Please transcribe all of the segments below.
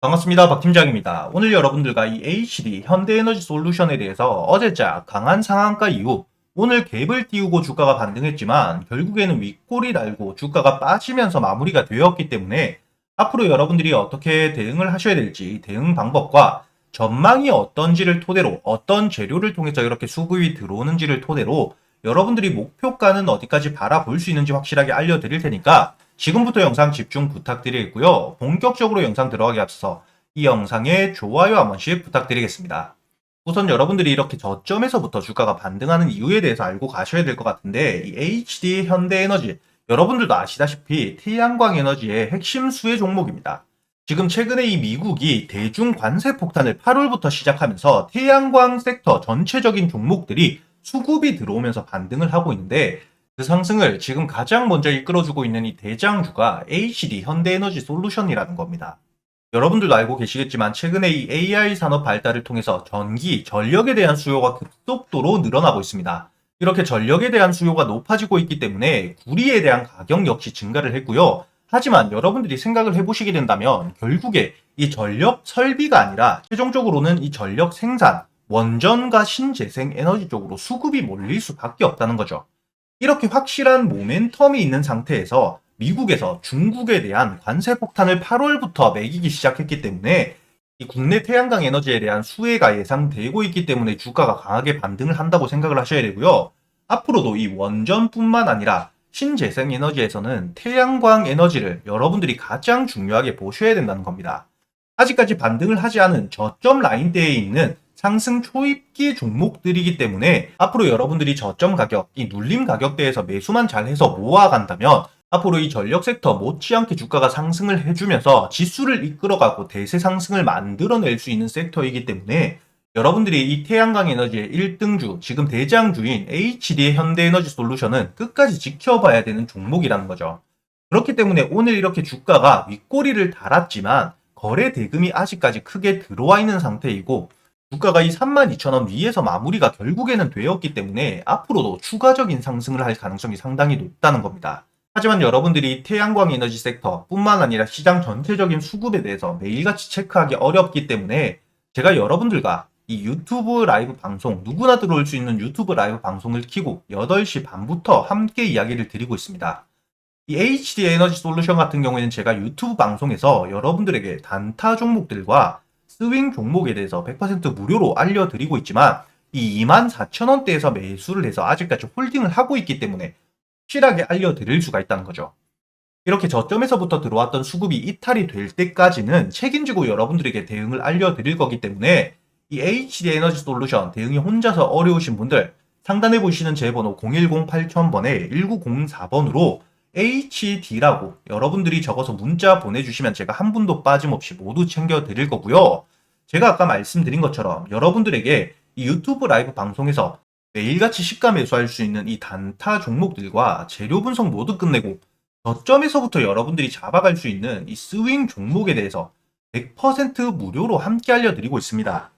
반갑습니다. 박 팀장입니다. 오늘 여러분들과 이 HD 현대에너지 솔루션에 대해서 어제자 강한 상한가 이후 오늘 갭을 띄우고 주가가 반등했지만 결국에는 윗골이 달고 주가가 빠지면서 마무리가 되었기 때문에 앞으로 여러분들이 어떻게 대응을 하셔야 될지 대응 방법과 전망이 어떤지를 토대로 어떤 재료를 통해서 이렇게 수급이 들어오는지를 토대로 여러분들이 목표가는 어디까지 바라볼 수 있는지 확실하게 알려드릴 테니까 지금부터 영상 집중 부탁드리겠고요. 본격적으로 영상 들어가기 앞서 이 영상에 좋아요 한 번씩 부탁드리겠습니다. 우선 여러분들이 이렇게 저점에서부터 주가가 반등하는 이유에 대해서 알고 가셔야 될 것 같은데 이 HD 현대에너지 여러분들도 아시다시피 태양광 에너지의 핵심 수혜 종목입니다. 지금 최근에 이 미국이 대중 관세 폭탄을 8월부터 시작하면서 태양광 섹터 전체적인 종목들이 수급이 들어오면서 반등을 하고 있는데 그 상승을 지금 가장 먼저 이끌어주고 있는 이 대장주가 HD 현대에너지 솔루션이라는 겁니다. 여러분들도 알고 계시겠지만 최근에 이 AI 산업 발달을 통해서 전기, 전력에 대한 수요가 급속도로 늘어나고 있습니다. 이렇게 전력에 대한 수요가 높아지고 있기 때문에 구리에 대한 가격 역시 증가를 했고요. 하지만 여러분들이 생각을 해보시게 된다면 결국에 이 전력 설비가 아니라 최종적으로는 이 전력 생산, 원전과 신재생 에너지 쪽으로 수급이 몰릴 수밖에 없다는 거죠. 이렇게 확실한 모멘텀이 있는 상태에서 미국에서 중국에 대한 관세 폭탄을 8월부터 매기기 시작했기 때문에 이 국내 태양광 에너지에 대한 수혜가 예상되고 있기 때문에 주가가 강하게 반등을 한다고 생각을 하셔야 되고요. 앞으로도 이 원전뿐만 아니라 신재생 에너지에서는 태양광 에너지를 여러분들이 가장 중요하게 보셔야 된다는 겁니다. 아직까지 반등을 하지 않은 저점 라인대에 있는 상승 초입기 종목들이기 때문에 앞으로 여러분들이 저점 가격, 이 눌림 가격대에서 매수만 잘해서 모아간다면 앞으로 이 전력 섹터 못지않게 주가가 상승을 해주면서 지수를 이끌어가고 대세 상승을 만들어낼 수 있는 섹터이기 때문에 여러분들이 이 태양광 에너지의 1등주, 지금 대장주인 HD의 현대에너지 솔루션은 끝까지 지켜봐야 되는 종목이라는 거죠. 그렇기 때문에 오늘 이렇게 주가가 윗꼬리를 달았지만 거래 대금이 아직까지 크게 들어와 있는 상태이고 주가가 이 32,000원 위에서 마무리가 결국에는 되었기 때문에 앞으로도 추가적인 상승을 할 가능성이 상당히 높다는 겁니다. 하지만 여러분들이 태양광 에너지 섹터 뿐만 아니라 시장 전체적인 수급에 대해서 매일같이 체크하기 어렵기 때문에 제가 여러분들과 이 유튜브 라이브 방송, 누구나 들어올 수 있는 유튜브 라이브 방송을 키고 8시 반부터 함께 이야기를 드리고 있습니다. 이 HD 에너지 솔루션 같은 경우에는 제가 유튜브 방송에서 여러분들에게 단타 종목들과 스윙 종목에 대해서 100% 무료로 알려드리고 있지만 이 24,000원대에서 매수를 해서 아직까지 홀딩을 하고 있기 때문에 확실하게 알려드릴 수가 있다는 거죠. 이렇게 저점에서부터 들어왔던 수급이 이탈이 될 때까지는 책임지고 여러분들에게 대응을 알려드릴 거기 때문에 이 HD 에너지 솔루션 대응이 혼자서 어려우신 분들 상단에 보시는 제 번호 010-8000번에 1904번으로 HD라고 여러분들이 적어서 문자 보내주시면 제가 한 분도 빠짐없이 모두 챙겨드릴 거고요. 제가 아까 말씀드린 것처럼 여러분들에게 이 유튜브 라이브 방송에서 매일같이 시가 매수할 수 있는 이 단타 종목들과 재료 분석 모두 끝내고 저점에서부터 여러분들이 잡아갈 수 있는 이 스윙 종목에 대해서 100% 무료로 함께 알려드리고 있습니다.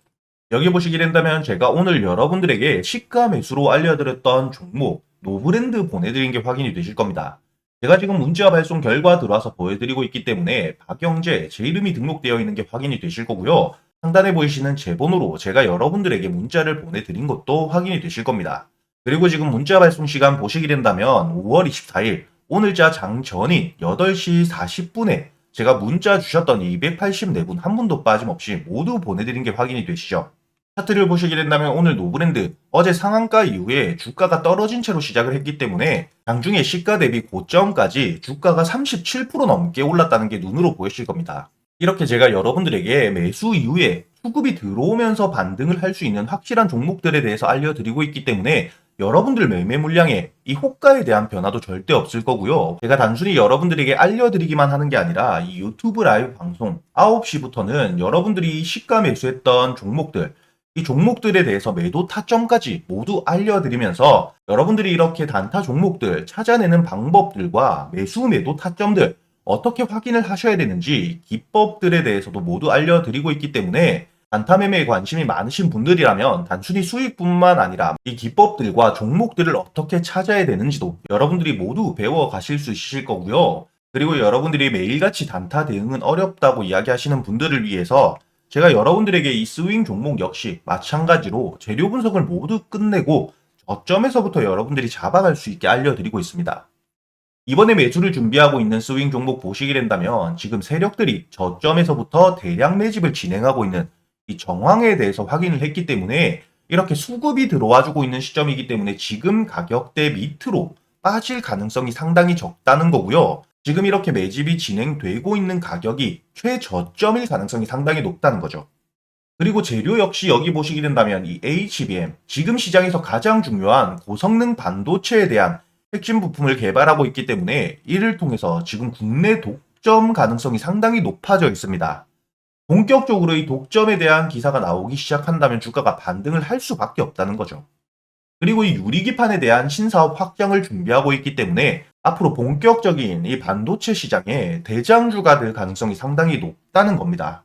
여기 보시게 된다면 제가 오늘 여러분들에게 시가 매수로 알려드렸던 종목 노브랜드 보내드린 게 확인이 되실 겁니다. 제가 지금 문자 발송 결과 들어와서 보여드리고 있기 때문에 박영재 제 이름이 등록되어 있는 게 확인이 되실 거고요. 상단에 보이시는 제 번호로 제가 여러분들에게 문자를 보내드린 것도 확인이 되실 겁니다. 그리고 지금 문자 발송 시간 보시게 된다면 5월 24일 오늘자 장전인 8시 40분에 제가 문자 주셨던 284분 한 분도 빠짐없이 모두 보내드린 게 확인이 되시죠. 차트를 보시게 된다면 오늘 노브랜드 어제 상한가 이후에 주가가 떨어진 채로 시작을 했기 때문에 장중에 시가 대비 고점까지 주가가 37% 넘게 올랐다는 게 눈으로 보이실 겁니다. 이렇게 제가 여러분들에게 매수 이후에 수급이 들어오면서 반등을 할 수 있는 확실한 종목들에 대해서 알려드리고 있기 때문에 여러분들 매매 물량에 이 호가에 대한 변화도 절대 없을 거고요. 제가 단순히 여러분들에게 알려드리기만 하는 게 아니라 이 유튜브 라이브 방송 9시부터는 여러분들이 시가 매수했던 종목들 이 종목들에 대해서 매도 타점까지 모두 알려드리면서 여러분들이 이렇게 단타 종목들 찾아내는 방법들과 매수 매도 타점들 어떻게 확인을 하셔야 되는지 기법들에 대해서도 모두 알려드리고 있기 때문에 단타 매매에 관심이 많으신 분들이라면 단순히 수익뿐만 아니라 이 기법들과 종목들을 어떻게 찾아야 되는지도 여러분들이 모두 배워 가실 수 있으실 거고요. 그리고 여러분들이 매일같이 단타 대응은 어렵다고 이야기하시는 분들을 위해서 제가 여러분들에게 이 스윙 종목 역시 마찬가지로 재료 분석을 모두 끝내고 저점에서부터 여러분들이 잡아갈 수 있게 알려드리고 있습니다. 이번에 매수를 준비하고 있는 스윙 종목 보시게 된다면 지금 세력들이 저점에서부터 대량 매집을 진행하고 있는 이 정황에 대해서 확인을 했기 때문에 이렇게 수급이 들어와 주고 있는 시점이기 때문에 지금 가격대 밑으로 빠질 가능성이 상당히 적다는 거고요. 지금 이렇게 매집이 진행되고 있는 가격이 최저점일 가능성이 상당히 높다는 거죠. 그리고 재료 역시 여기 보시게 된다면 이 HBM, 지금 시장에서 가장 중요한 고성능 반도체에 대한 핵심 부품을 개발하고 있기 때문에 이를 통해서 지금 국내 독점 가능성이 상당히 높아져 있습니다. 본격적으로 이 독점에 대한 기사가 나오기 시작한다면 주가가 반등을 할 수밖에 없다는 거죠. 그리고 이 유리기판에 대한 신사업 확장을 준비하고 있기 때문에 앞으로 본격적인 이 반도체 시장에 대장주가 될 가능성이 상당히 높다는 겁니다.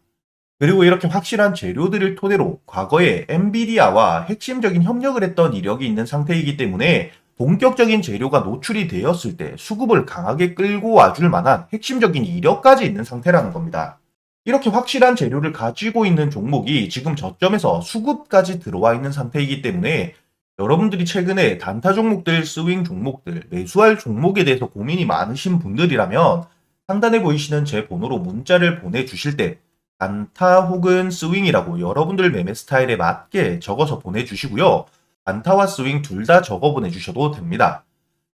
그리고 이렇게 확실한 재료들을 토대로 과거에 엔비디아와 핵심적인 협력을 했던 이력이 있는 상태이기 때문에 본격적인 재료가 노출이 되었을 때 수급을 강하게 끌고 와줄 만한 핵심적인 이력까지 있는 상태라는 겁니다. 이렇게 확실한 재료를 가지고 있는 종목이 지금 저점에서 수급까지 들어와 있는 상태이기 때문에 여러분들이 최근에 단타 종목들, 스윙 종목들, 매수할 종목에 대해서 고민이 많으신 분들이라면 상단에 보이시는 제 번호로 문자를 보내주실 때 단타 혹은 스윙이라고 여러분들 매매 스타일에 맞게 적어서 보내주시고요. 단타와 스윙 둘 다 적어 보내주셔도 됩니다.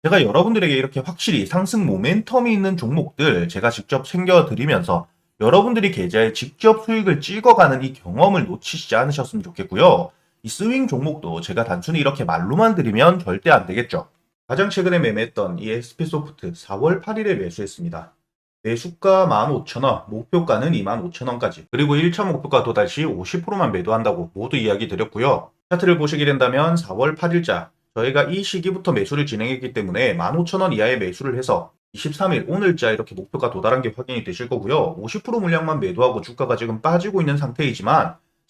제가 여러분들에게 이렇게 확실히 상승 모멘텀이 있는 종목들 제가 직접 챙겨드리면서 여러분들이 계좌에 직접 수익을 찍어가는 이 경험을 놓치시지 않으셨으면 좋겠고요. 이 스윙 종목도 제가 단순히 이렇게 말로만 드리면 절대 안 되겠죠. 가장 최근에 매매했던 이 SP소프트 4월 8일에 매수했습니다. 매수가 15,000원, 목표가는 25,000원까지, 그리고 1차 목표가 도달 시 50%만 매도한다고 모두 이야기 드렸고요. 차트를 보시게 된다면 4월 8일자, 저희가 이 시기부터 매수를 진행했기 때문에 15,000원 이하의 매수를 해서 23일 오늘자 이렇게 목표가 도달한 게 확인이 되실 거고요. 50% 물량만 매도하고 주가가 지금 빠지고 있는 상태이지만